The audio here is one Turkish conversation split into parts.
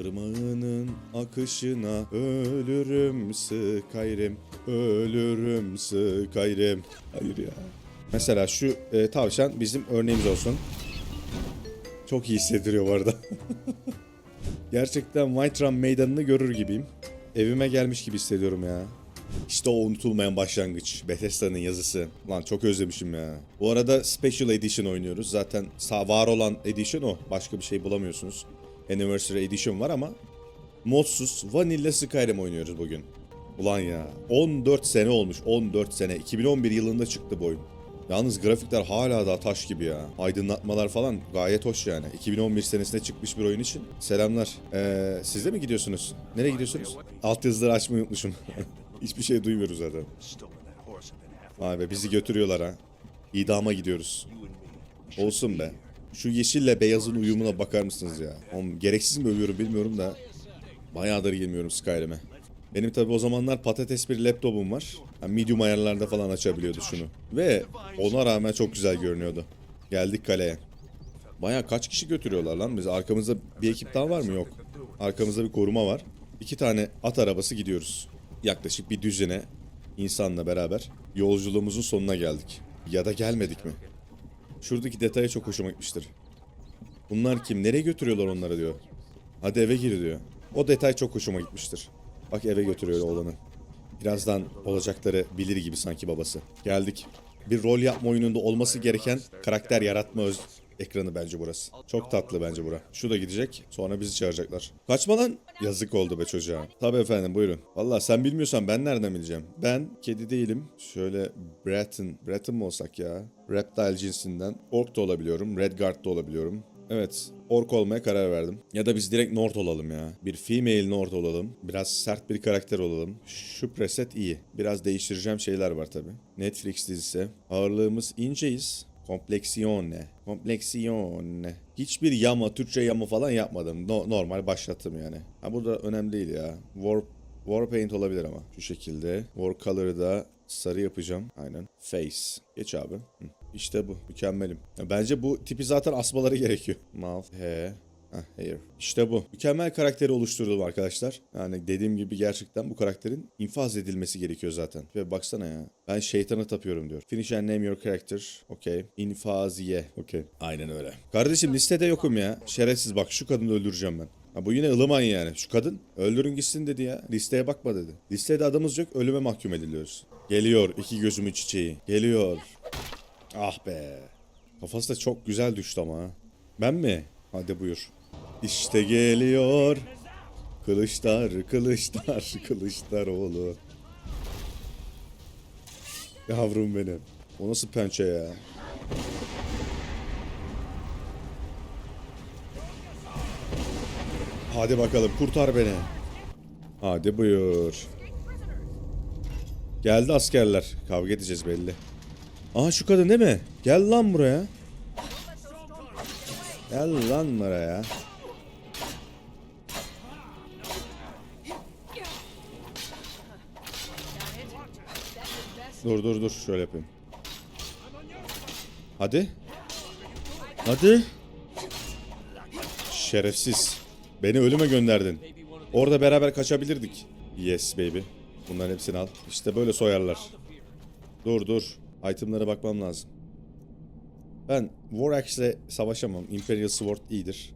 Irmağının akışına ölürüm Skyrim. Ölürüm Skyrim. Hayır ya. Mesela şu e, tavşan bizim örneğimiz olsun. Çok iyi hissettiriyor bu arada. Gerçekten White Run meydanını görür gibiyim. Evime gelmiş gibi hissediyorum ya. İşte o unutulmayan başlangıç. Bethesda'nın yazısı. Lan çok özlemişim ya. Bu arada Special Edition oynuyoruz. Zaten var olan Edition o. Başka bir şey bulamıyorsunuz. Anniversary Edition var ama modsuz Vanilla Skyrim oynuyoruz bugün. Ulan ya 14 sene olmuş 14 sene 2011 yılında çıktı bu oyun. Yalnız grafikler hala daha taş gibi ya. Aydınlatmalar falan gayet hoş yani. 2011 senesinde çıkmış bir oyun için. Selamlar. Ee, siz de mi gidiyorsunuz? Nereye gidiyorsunuz? Alt yazıları açmayı unutmuşum. Hiçbir şey duymuyoruz zaten. Vay be bizi götürüyorlar ha. İdama gidiyoruz. Olsun be. Şu yeşille beyazın uyumuna bakar mısınız ya? Oğlum, gereksiz mi övüyorum bilmiyorum da. Bayağıdır girmiyorum Skyrim'e. Benim tabi o zamanlar patates bir laptopum var. Yani medium ayarlarda falan açabiliyordu şunu. Ve ona rağmen çok güzel görünüyordu. Geldik kaleye. Baya kaç kişi götürüyorlar lan bizi? Arkamızda bir ekip daha var mı? Yok. Arkamızda bir koruma var. İki tane at arabası gidiyoruz. Yaklaşık bir düzine insanla beraber yolculuğumuzun sonuna geldik. Ya da gelmedik mi? Şuradaki detaya çok hoşuma gitmiştir. Bunlar kim? Nereye götürüyorlar onları diyor. Hadi eve gir diyor. O detay çok hoşuma gitmiştir. Bak eve götürüyor oğlanı. Birazdan olacakları bilir gibi sanki babası. Geldik. Bir rol yapma oyununda olması gereken karakter yaratma öz ekranı bence burası. Çok tatlı bence bura. Şu da gidecek. Sonra bizi çağıracaklar. Kaçma lan. Yazık oldu be çocuğa. Tabii efendim buyurun. Valla sen bilmiyorsan ben nereden bileceğim? Ben kedi değilim. Şöyle Breton. Breton mu olsak ya? Reptile cinsinden. Ork da olabiliyorum. Redguard da olabiliyorum. Evet, ork olmaya karar verdim. Ya da biz direkt Nord olalım ya. Bir female Nord olalım. Biraz sert bir karakter olalım. Şu preset iyi. Biraz değiştireceğim şeyler var tabi. Netflix dizisi. Ağırlığımız inceyiz. Kompleksiyone. Kompleksiyone. Hiçbir yama, Türkçe yama falan yapmadım. No- normal başlattım yani. Ha burada önemli değil ya. Warp Warpaint olabilir ama. Şu şekilde. War Color'ı da sarı yapacağım. Aynen. Face. Geç abi. Hı. İşte bu. Mükemmelim. Ya bence bu tipi zaten asmaları gerekiyor. Mouth. He. Heh, hair. İşte bu. Mükemmel karakteri oluşturdum arkadaşlar. Yani dediğim gibi gerçekten bu karakterin infaz edilmesi gerekiyor zaten. Ve baksana ya. Ben şeytana tapıyorum diyor. Finish and name your character. Okay. İnfaziye. Okay. Aynen öyle. Kardeşim listede yokum ya. Şerefsiz bak şu kadını öldüreceğim ben. Ha bu yine ılıman yani. Şu kadın öldürün gitsin dedi ya. Listeye bakma dedi. Listede adımız yok ölüme mahkum ediliyoruz. Geliyor iki gözümün çiçeği. Geliyor. Ah be. Kafası da çok güzel düştü ama. Ben mi? Hadi buyur. İşte geliyor. Kılıçlar, kılıçlar, kılıçlar oğlu. Yavrum benim. O nasıl pençe ya? Hadi bakalım kurtar beni. Hadi buyur. Geldi askerler. Kavga edeceğiz belli. Aha şu kadın değil mi? Gel lan buraya. Gel lan buraya. Dur dur dur şöyle yapayım. Hadi. Hadi. Şerefsiz. Beni ölüme gönderdin. Orada beraber kaçabilirdik. Yes baby. Bunların hepsini al. İşte böyle soyarlar. Dur dur. Itemlara bakmam lazım. Ben War Axe'le savaşamam. Imperial Sword iyidir.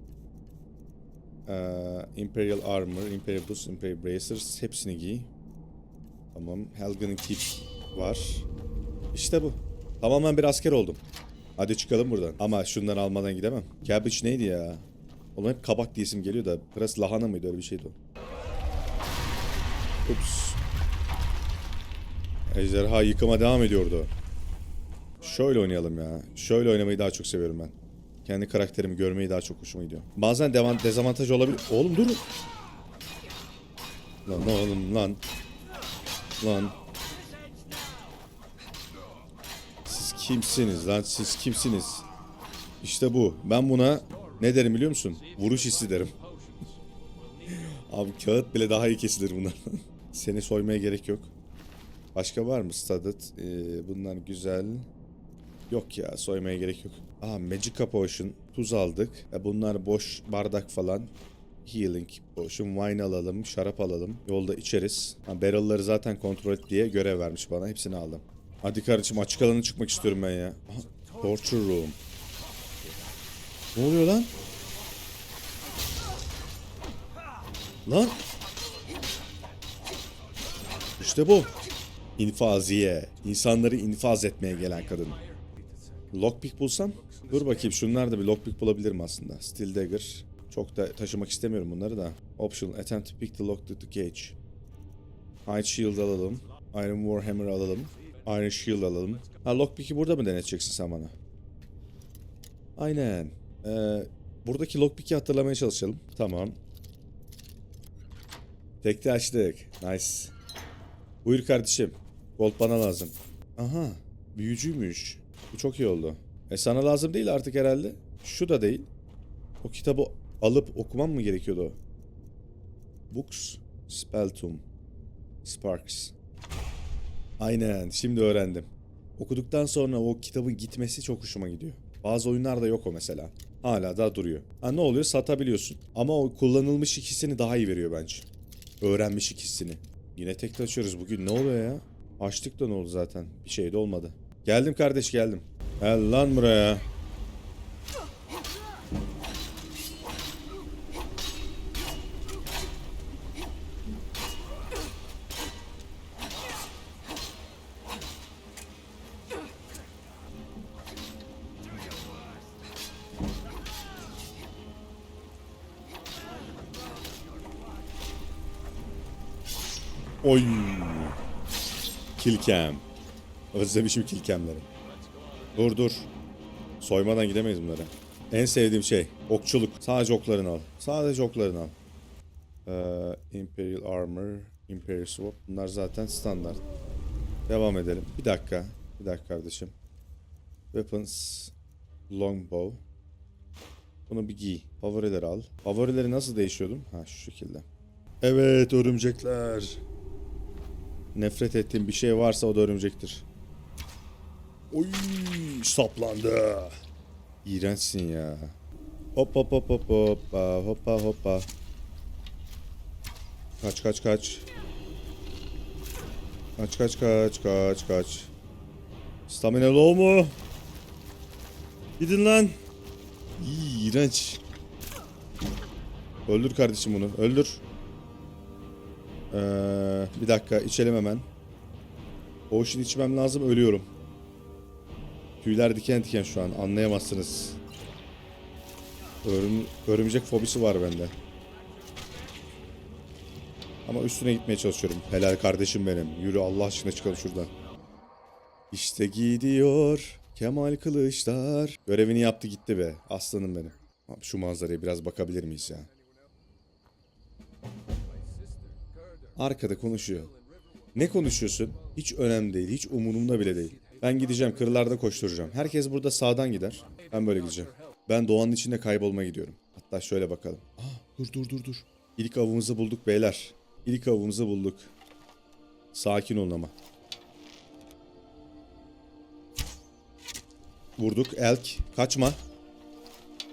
Ee, Imperial Armor, Imperial Boots, Imperial Bracers hepsini giy. Tamam. Helgen'ın Keep var. İşte bu. Tamamen bir asker oldum. Hadi çıkalım buradan. Ama şundan almadan gidemem. Cabbage neydi ya? Oğlum hep kabak diye isim geliyor da. Biraz lahana mıydı öyle bir şeydi o. Ups. Ejderha yıkıma devam ediyordu. Şöyle oynayalım ya. Şöyle oynamayı daha çok seviyorum ben. Kendi karakterimi görmeyi daha çok hoşuma gidiyor. Bazen devan dezavantaj olabilir. Oğlum dur. Lan oğlum lan. Lan. Siz kimsiniz lan? Siz kimsiniz? İşte bu. Ben buna ne derim biliyor musun? Vuruş hissi derim. Abi kağıt bile daha iyi kesilir bunlar. Seni soymaya gerek yok. Başka var mı studded? Ee, bunlar güzel. Yok ya soymaya gerek yok. Aha Magic Potion. Tuz aldık. E, bunlar boş bardak falan. Healing potion, wine alalım, şarap alalım. Yolda içeriz. Ha, barrel'ları zaten kontrol et diye görev vermiş bana. Hepsini aldım. Hadi kardeşim açık alana çıkmak istiyorum ben ya. Aha, torture room. Ne oluyor lan? Lan. İşte bu. İnfaziye. İnsanları infaz etmeye gelen kadın. Lockpick bulsam? Dur bakayım şunlar bir lockpick bulabilirim aslında. Steel Dagger. Çok da taşımak istemiyorum bunları da. Optional. Attempt to pick the lock to the cage. Hide Shield alalım. Iron Warhammer alalım. Iron Shield alalım. Ha lockpick'i burada mı deneteceksin sen bana? Aynen. Ee, buradaki lockpick'i hatırlamaya çalışalım. Tamam. Tekte açtık. Nice. Buyur kardeşim. Gold bana lazım. Aha. Büyücüymüş. Bu çok iyi oldu. E sana lazım değil artık herhalde. Şu da değil. O kitabı alıp okumam mı gerekiyordu? Books. Speltum. Sparks. Aynen. Şimdi öğrendim. Okuduktan sonra o kitabın gitmesi çok hoşuma gidiyor. Bazı oyunlarda yok o mesela. Hala da duruyor. Ha ne oluyor? Satabiliyorsun. Ama o kullanılmış ikisini daha iyi veriyor bence. Öğrenmiş ikisini. Yine tek açıyoruz bugün. Ne oluyor ya? Açtık da ne oldu zaten? Bir şey de olmadı. Geldim kardeş geldim. Gel lan buraya. Kilkem. Özlemişim kilkemleri. Dur dur. Soymadan gidemeyiz bunlara. En sevdiğim şey okçuluk. Sadece oklarını al. Sadece oklarını al. Ee, Imperial Armor, Imperial Sword. Bunlar zaten standart. Devam edelim. Bir dakika. Bir dakika kardeşim. Weapons. Longbow. Bunu bir giy. Favorileri al. Favorileri nasıl değişiyordum? Ha şu şekilde. Evet örümcekler. Nefret ettiğim bir şey varsa o da örümcektir. Oy saplandı. İğrençsin ya. Hop hop hop hop hoppa hoppa hoppa. Kaç kaç kaç. Kaç kaç kaç kaç kaç. Stamina low mu? Gidin lan. İyi, İğrenç. Öldür kardeşim bunu. Öldür. Ee, bir dakika içelim hemen. Potion içmem lazım ölüyorum. Tüyler diken diken şu an anlayamazsınız. Örüm, örümcek fobisi var bende. Ama üstüne gitmeye çalışıyorum. Helal kardeşim benim. Yürü Allah aşkına çıkalım şuradan. İşte gidiyor Kemal Kılıçlar. Görevini yaptı gitti be. Aslanım benim. Abi şu manzaraya biraz bakabilir miyiz ya? Arkada konuşuyor. Ne konuşuyorsun? Hiç önemli değil. Hiç umurumda bile değil. Ben gideceğim. Kırlarda koşturacağım. Herkes burada sağdan gider. Ben böyle gideceğim. Ben doğanın içinde kaybolma gidiyorum. Hatta şöyle bakalım. Aa, dur dur dur dur. İlk avımızı bulduk beyler. İlk avımızı bulduk. Sakin olun ama. Vurduk. Elk. Kaçma.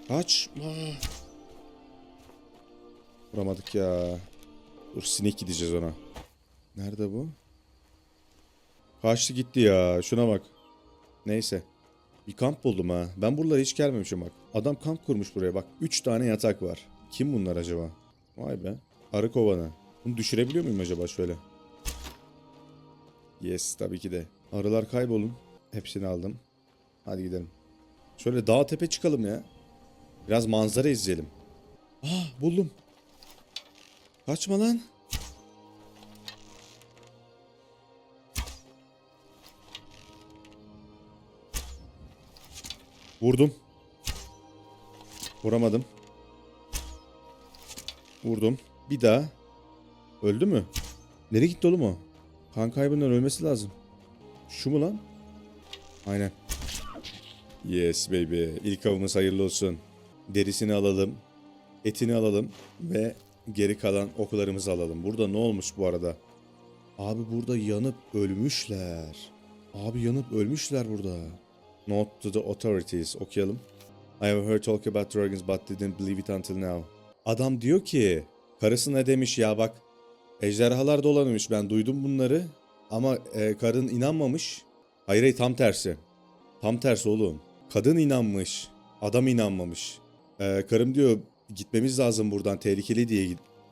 Kaçma. Vuramadık ya. Dur sinek gideceğiz ona. Nerede bu? Kaçtı gitti ya. Şuna bak. Neyse. Bir kamp buldum ha. Ben buralara hiç gelmemişim bak. Adam kamp kurmuş buraya bak. 3 tane yatak var. Kim bunlar acaba? Vay be. Arı kovanı. Bunu düşürebiliyor muyum acaba şöyle? Yes tabii ki de. Arılar kaybolun. Hepsini aldım. Hadi gidelim. Şöyle dağ tepe çıkalım ya. Biraz manzara izleyelim. Ah buldum. Kaçma lan. Vurdum. Vuramadım. Vurdum. Bir daha. Öldü mü? Nereye gitti oğlum o? Kan kaybından ölmesi lazım. Şu mu lan? Aynen. Yes baby. İlk avımız hayırlı olsun. Derisini alalım. Etini alalım. Ve geri kalan okularımızı alalım. Burada ne olmuş bu arada? Abi burada yanıp ölmüşler. Abi yanıp ölmüşler burada. Note to the authorities. Okuyalım. I have heard talk about dragons but didn't believe it until now. Adam diyor ki karısına demiş ya bak ejderhalar dolanıyormuş ben duydum bunları ama e, karın inanmamış. Hayır hayır tam tersi. Tam tersi oğlum. Kadın inanmış. Adam inanmamış. E, karım diyor gitmemiz lazım buradan tehlikeli diye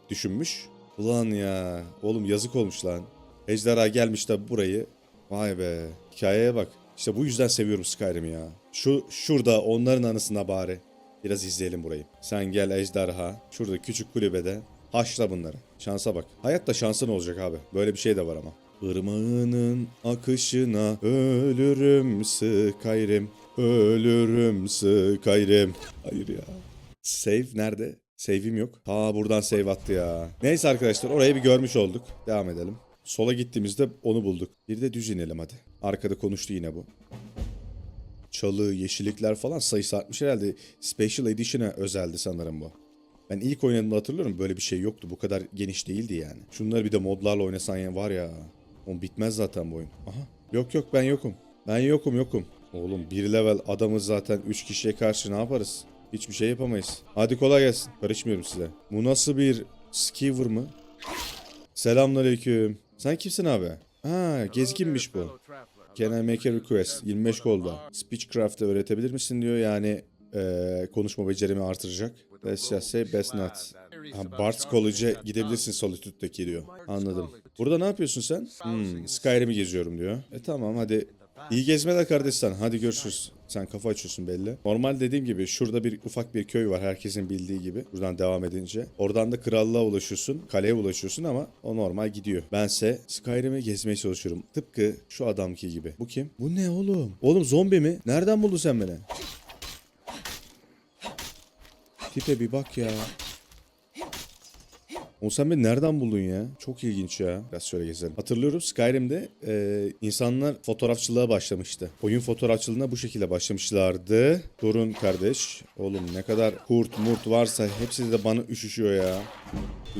düşünmüş. Ulan ya oğlum yazık olmuş lan. Ejderha gelmiş de burayı. Vay be hikayeye bak. İşte bu yüzden seviyorum Skyrim'i ya. Şu şurada onların anısına bari. Biraz izleyelim burayı. Sen gel ejderha. Şurada küçük kulübede. Haşla bunları. Şansa bak. Hayatta şansın olacak abi. Böyle bir şey de var ama. Irmağının akışına ölürüm Skyrim. Ölürüm Skyrim. Hayır ya. Save nerede? Save'im yok. Ha buradan save attı ya. Neyse arkadaşlar orayı bir görmüş olduk. Devam edelim. Sola gittiğimizde onu bulduk. Bir de düz inelim hadi. Arkada konuştu yine bu. Çalı, yeşillikler falan sayısı artmış herhalde. Special Edition'a özeldi sanırım bu. Ben ilk oynadığımda hatırlıyorum böyle bir şey yoktu. Bu kadar geniş değildi yani. Şunları bir de modlarla oynasan ya var ya. On bitmez zaten bu oyun. Aha. Yok yok ben yokum. Ben yokum yokum. Oğlum bir level adamız zaten 3 kişiye karşı ne yaparız? Hiçbir şey yapamayız. Hadi kolay gelsin. Karışmıyorum size. Bu nasıl bir skeever mı? Selamünaleyküm. Sen kimsin abi? Ha gezginmiş bu. Can I make a request? 25 golda. Speechcraft'ı öğretebilir misin diyor yani eee, konuşma becerimi artıracak. Let's just say best not. Ha, Bart's College'e gidebilirsin Solitude'daki diyor. Anladım. Burada ne yapıyorsun sen? Hmm, Skyrim'i geziyorum diyor. E tamam hadi. İyi gezmeler kardeş sen. Hadi görüşürüz. Sen kafa açıyorsun belli. Normal dediğim gibi şurada bir ufak bir köy var herkesin bildiği gibi. Buradan devam edince. Oradan da krallığa ulaşıyorsun. Kaleye ulaşıyorsun ama o normal gidiyor. Bense Skyrim'i gezmeye çalışıyorum. Tıpkı şu adamki gibi. Bu kim? Bu ne oğlum? Oğlum zombi mi? Nereden buldun sen beni? Tipe bir bak ya. O sen beni nereden buldun ya? Çok ilginç ya. Biraz şöyle gezelim. Hatırlıyorum Skyrim'de e, insanlar fotoğrafçılığa başlamıştı. Oyun fotoğrafçılığına bu şekilde başlamışlardı. Durun kardeş. Oğlum ne kadar kurt murt varsa hepsi de bana üşüşüyor ya.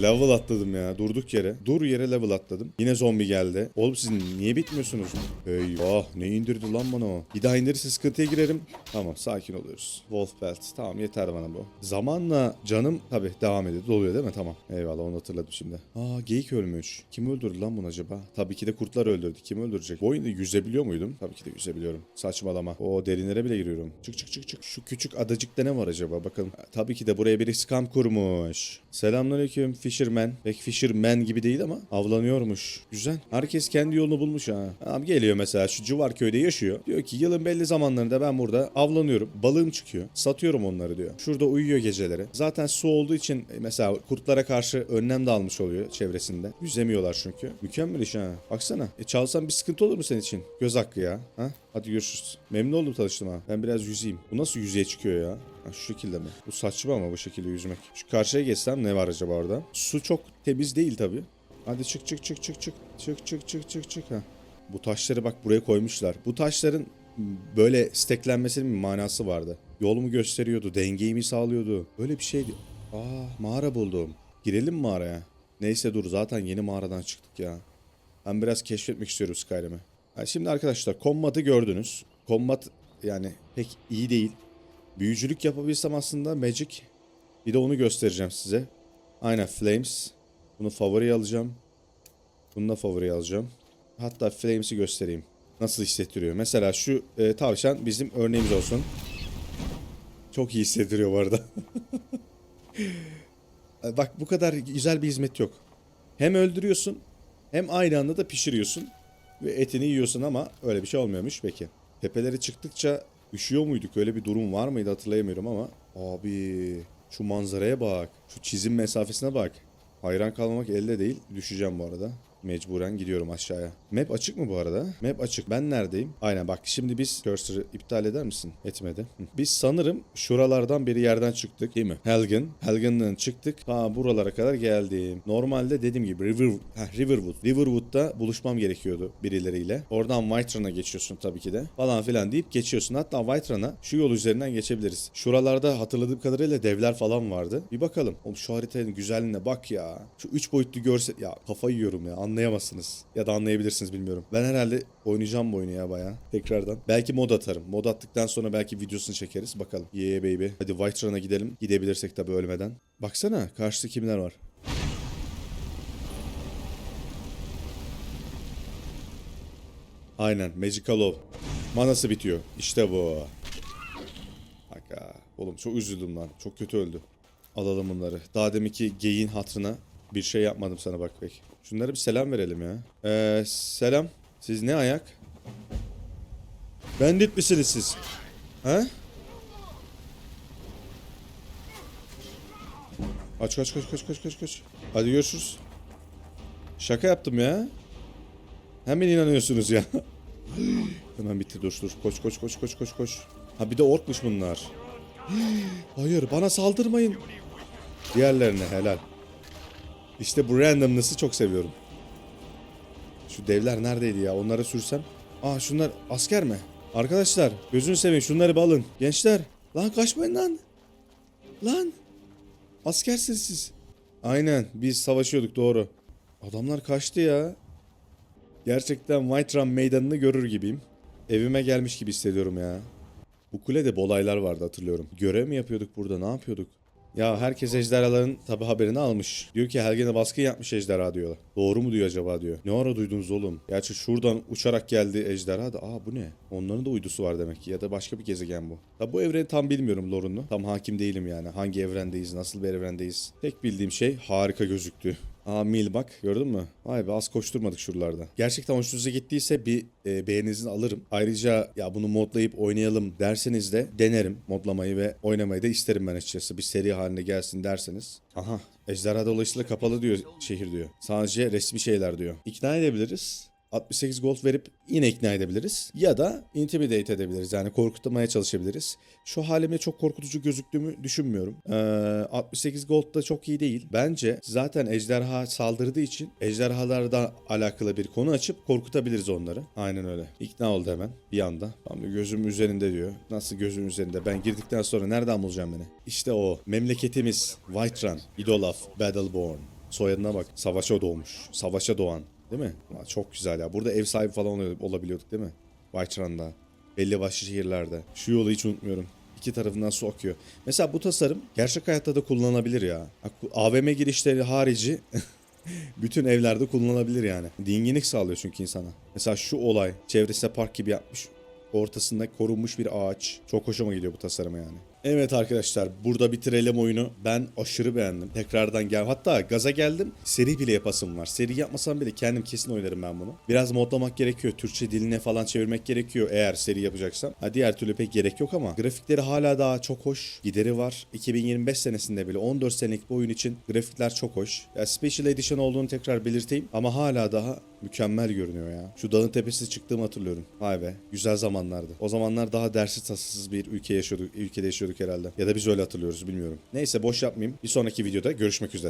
Level atladım ya durduk yere. Dur yere level atladım. Yine zombi geldi. Oğlum siz niye bitmiyorsunuz? Eyvah ne indirdi lan bana o. Bir daha indirirse sıkıntıya girerim. Tamam sakin oluyoruz. Wolf Belt tamam yeter bana bu. Zamanla canım tabi devam ediyor. Doluyor değil mi? Tamam. Eyvallah onu hatırladım şimdi. Aa geyik ölmüş. Kim öldürdü lan bunu acaba? Tabii ki de kurtlar öldürdü. Kim öldürecek? Bu oyunda yüzebiliyor muydum? Tabii ki de yüzebiliyorum. Saçmalama. O derinlere bile giriyorum. Çık çık çık çık. Şu küçük adacıkta ne var acaba? Bakalım. Tabii ki de buraya biri scam kurmuş. Selamünaleyküm Fisherman. Pek Fisherman gibi değil ama avlanıyormuş. Güzel. Herkes kendi yolunu bulmuş ha. Adam geliyor mesela şu civar köyde yaşıyor. Diyor ki yılın belli zamanlarında ben burada avlanıyorum. Balığım çıkıyor. Satıyorum onları diyor. Şurada uyuyor geceleri. Zaten su olduğu için e, mesela kurtlara karşı önlem de almış oluyor çevresinde. Yüzemiyorlar çünkü. Mükemmel iş ha. Baksana. E çalsam bir sıkıntı olur mu senin için? Göz hakkı ya. Ha? Hadi görüşürüz. Memnun oldum tanıştığıma. Ben biraz yüzeyim. Bu nasıl yüzeye çıkıyor ya? Ha, şu şekilde mi? Bu saçma ama bu şekilde yüzmek. Şu karşıya geçsem ne var acaba orada? Su çok temiz değil tabi. Hadi çık çık çık çık çık. Çık çık çık çık çık. Ha. Bu taşları bak buraya koymuşlar. Bu taşların böyle steklenmesinin bir manası vardı. Yolumu gösteriyordu, dengeyi mi sağlıyordu? Böyle bir şeydi. Aa mağara buldum. Girelim mağaraya? Neyse dur zaten yeni mağaradan çıktık ya. Ben biraz keşfetmek istiyorum Skyrim'i. Ha, şimdi arkadaşlar kombatı gördünüz. Kombat yani pek iyi değil. Büyücülük yapabilsem aslında Magic. Bir de onu göstereceğim size. Aynen Flames. Bunu favori alacağım. Bunu da favori alacağım. Hatta Flames'i göstereyim. Nasıl hissettiriyor. Mesela şu e, tavşan bizim örneğimiz olsun. Çok iyi hissettiriyor bu arada. E, Bak bu kadar güzel bir hizmet yok. Hem öldürüyorsun hem aynı anda da pişiriyorsun. Ve etini yiyorsun ama öyle bir şey olmuyormuş peki. Tepelere çıktıkça üşüyor muyduk? Öyle bir durum var mıydı hatırlayamıyorum ama. Abi şu manzaraya bak. Şu çizim mesafesine bak. Hayran kalmamak elde değil. Düşeceğim bu arada. Mecburen gidiyorum aşağıya. Map açık mı bu arada? Map açık. Ben neredeyim? Aynen bak şimdi biz cursor'ı iptal eder misin? Etmedi. Biz sanırım şuralardan bir yerden çıktık değil mi? Helgen. Helgen'den çıktık. Ha buralara kadar geldim. Normalde dediğim gibi River, heh, Riverwood. Riverwood'da buluşmam gerekiyordu birileriyle. Oradan Whiterun'a geçiyorsun tabii ki de. Falan filan deyip geçiyorsun. Hatta Whiterun'a şu yol üzerinden geçebiliriz. Şuralarda hatırladığım kadarıyla devler falan vardı. Bir bakalım. Oğlum şu haritanın güzelliğine bak ya. Şu üç boyutlu görsel... Ya kafayı yiyorum ya. Anlayamazsınız. Ya da anlayabilirsiniz bilmiyorum. Ben herhalde oynayacağım bu oyunu ya bayağı. Tekrardan. Belki mod atarım. Mod attıktan sonra belki videosunu çekeriz. Bakalım. Yeah baby. Hadi White Run'a gidelim. Gidebilirsek tabii ölmeden. Baksana karşıda kimler var. Aynen. Magical Love. Manası bitiyor. İşte bu. Aga. Oğlum çok üzüldüm lan. Çok kötü öldü. Alalım bunları. Daha deminki geyin hatırına bir şey yapmadım sana bak pek. Şunlara bir selam verelim ya. Ee, selam. Siz ne ayak? Bandit misiniz siz? Ha? Aç kaç kaç kaç kaç kaç kaç. Hadi görüşürüz. Şaka yaptım ya. Hemen inanıyorsunuz ya. Hemen bitti dur dur. Koş koş koş koş koş koş. Ha bir de orkmuş bunlar. Hayır bana saldırmayın. Diğerlerine helal. İşte bu randomness'ı çok seviyorum. Şu devler neredeydi ya? Onları sürsem. Aa şunlar asker mi? Arkadaşlar gözünü seveyim şunları bir alın. Gençler lan kaçmayın lan. Lan. Askersiniz siz. Aynen biz savaşıyorduk doğru. Adamlar kaçtı ya. Gerçekten White Run meydanını görür gibiyim. Evime gelmiş gibi hissediyorum ya. Bu kulede olaylar vardı hatırlıyorum. Görev mi yapıyorduk burada ne yapıyorduk? Ya herkes ejderhaların tabi haberini almış. Diyor ki Helgen'e baskın yapmış ejderha diyorlar. Doğru mu diyor acaba diyor. Ne ara duydunuz oğlum? Gerçi şuradan uçarak geldi ejderha da. Aa bu ne? Onların da uydusu var demek ki. Ya da başka bir gezegen bu. Ya bu evreni tam bilmiyorum lore'unu. Tam hakim değilim yani. Hangi evrendeyiz? Nasıl bir evrendeyiz? Tek bildiğim şey harika gözüktü. Aa Mil bak gördün mü? Vay be az koşturmadık şuralarda. Gerçekten hoşunuza gittiyse bir e, beğeninizi alırım. Ayrıca ya bunu modlayıp oynayalım derseniz de denerim modlamayı ve oynamayı da isterim ben açıkçası. Bir seri haline gelsin derseniz. Aha ejderha dolayısıyla kapalı diyor şehir diyor. Sadece resmi şeyler diyor. İkna edebiliriz. 68 gold verip yine ikna edebiliriz. Ya da intimidate edebiliriz. Yani korkutmaya çalışabiliriz. Şu halimle çok korkutucu gözüktüğümü düşünmüyorum. Ee, 68 gold da çok iyi değil. Bence zaten ejderha saldırdığı için ejderhalarla alakalı bir konu açıp korkutabiliriz onları. Aynen öyle. İkna oldu hemen bir anda. Diyor, gözüm üzerinde diyor. Nasıl gözüm üzerinde? Ben girdikten sonra nereden bulacağım beni? İşte o. Memleketimiz. Whiterun. Idolaf. Battleborn. Soyadına bak. Savaşa doğmuş. Savaşa doğan. Değil mi? Çok güzel ya. Burada ev sahibi falan olabiliyorduk değil mi? Whiterun'da. Belli başlı şehirlerde. Şu yolu hiç unutmuyorum. İki tarafından su akıyor. Mesela bu tasarım gerçek hayatta da kullanılabilir ya. AVM girişleri harici bütün evlerde kullanılabilir yani. Dinginlik sağlıyor çünkü insana. Mesela şu olay çevresine park gibi yapmış. Ortasında korunmuş bir ağaç. Çok hoşuma gidiyor bu tasarım yani. Evet arkadaşlar burada bitirelim oyunu. Ben aşırı beğendim. Tekrardan gel. Hatta gaza geldim. Seri bile yapasım var. Seri yapmasam bile kendim kesin oynarım ben bunu. Biraz modlamak gerekiyor. Türkçe diline falan çevirmek gerekiyor eğer seri yapacaksam. Ha, diğer türlü pek gerek yok ama grafikleri hala daha çok hoş. Gideri var. 2025 senesinde bile 14 senelik bu oyun için grafikler çok hoş. Ya Special Edition olduğunu tekrar belirteyim ama hala daha mükemmel görünüyor ya. Şu dağın tepesine çıktığımı hatırlıyorum. Vay be güzel zamanlardı. O zamanlar daha dersiz tasasız bir ülke yaşıyorduk, ülkede yaşıyorduk herhalde. Ya da biz öyle hatırlıyoruz bilmiyorum. Neyse boş yapmayayım. Bir sonraki videoda görüşmek üzere.